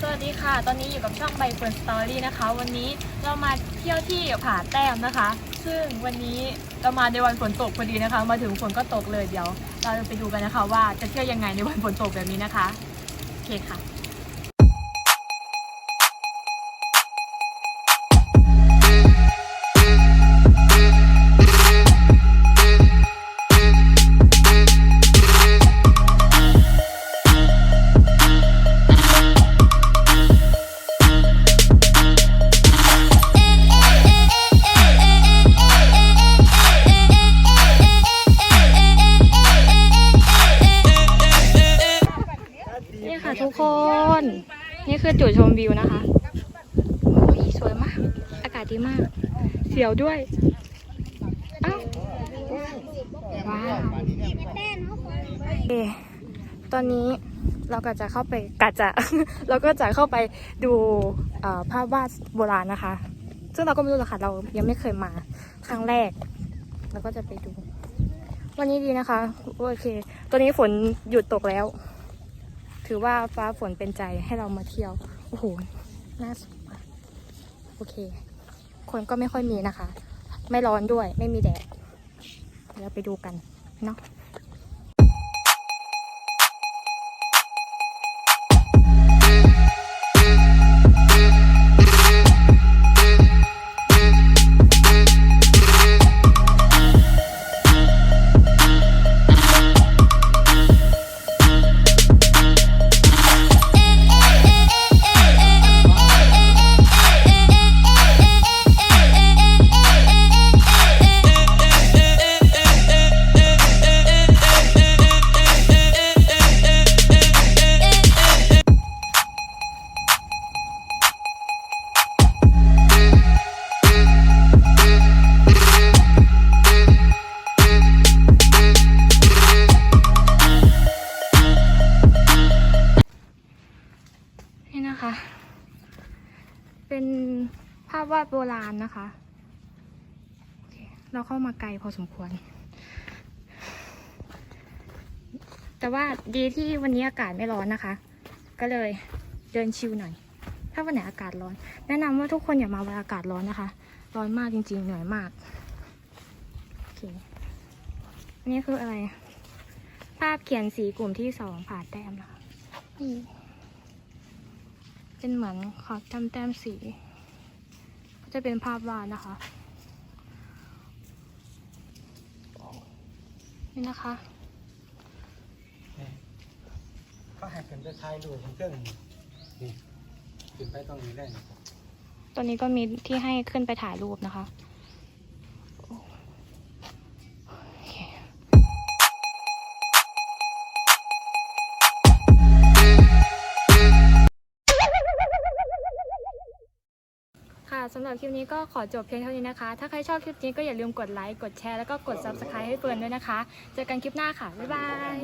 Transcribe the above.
สวัสดีค่ะ ตอนนี้อยู่กับช่องใบเฟิร์นสตอรี่นะคะ วันนี้เรามาเที่ยวที่ผาแต้มนะคะ ซึ่งวันนี้เรามาในวันฝนตกพอดีนะคะ มาถึงฝนก็ตกเลยเดี๋ยว เราจะไปดูกันนะคะ ว่าจะเที่ยวยังไงในวันฝนตกแบบนี้นะคะ โอเคค่ะ ค่ะทุกคน นี่คือจุดชมวิวนะคะโอ้ยสวยมาก อากาศดีมาก เสียวด้วยอ้าวว้าวเอตอนนี้เราก็จะเข้าไปกัดจะ เราก็จะเข้าไปดูภาพวาดโบราณนะคะ ซึ่งเราก็ไม่รู้หรอกค่ะเรายังไม่เคยมาครั้งแรก เราก็จะไปดู วันนี้ดีนะคะ โอเค ตอนนี้ฝนหยุดตกแล้ว ถือว่าฟ้าฝนเป็นใจให้เรามาเที่ยว โอ้โห น่าสนโอเค คนก็ไม่ค่อยมีนะคะ ไม่ร้อนด้วย ไม่มีแดด เราไปดูกัน เนาะ นี่นะคะ เป็นภาพวาดโบราณนะคะ เราเข้ามาไกลพอสมควร แต่ว่าดีที่วันนี้อากาศไม่ร้อนนะคะ ก็เลยเดินชิลหน่อย ถ้าวันไหนอากาศร้อน แนะนำว่าทุกคนอย่ามาวันอากาศร้อนนะคะ ร้อนมากจริงๆ เหนื่อยมากโอเคนนี้คืออะไร ภาพเขียนสีกลุ่มที่สองผ่าแต้มนะคะนี่ เป็นเหมือนขอบแต้มแต้มๆสี ก็จะเป็นภาพวาดนะคะ นี่นะคะเขาให้ขึ้นไปถ่ายรูปเครื่องนี่ขึ้นไปตรงนี้ได้นี่ตัวนี้ก็มีที่ให้ขึ้นไปถ่ายรูปนะคะ สำหรับคลิปนี้ก็ขอจบเพียงเท่านี้นะคะ ถ้าใครชอบคลิปนี้ก็อย่าลืมกดไลค์ กดแชร์ แล้วก็กด subscribe ให้เฟิร์นด้วยนะคะ เจอกันคลิปหน้าค่ะ บ๊ายบาย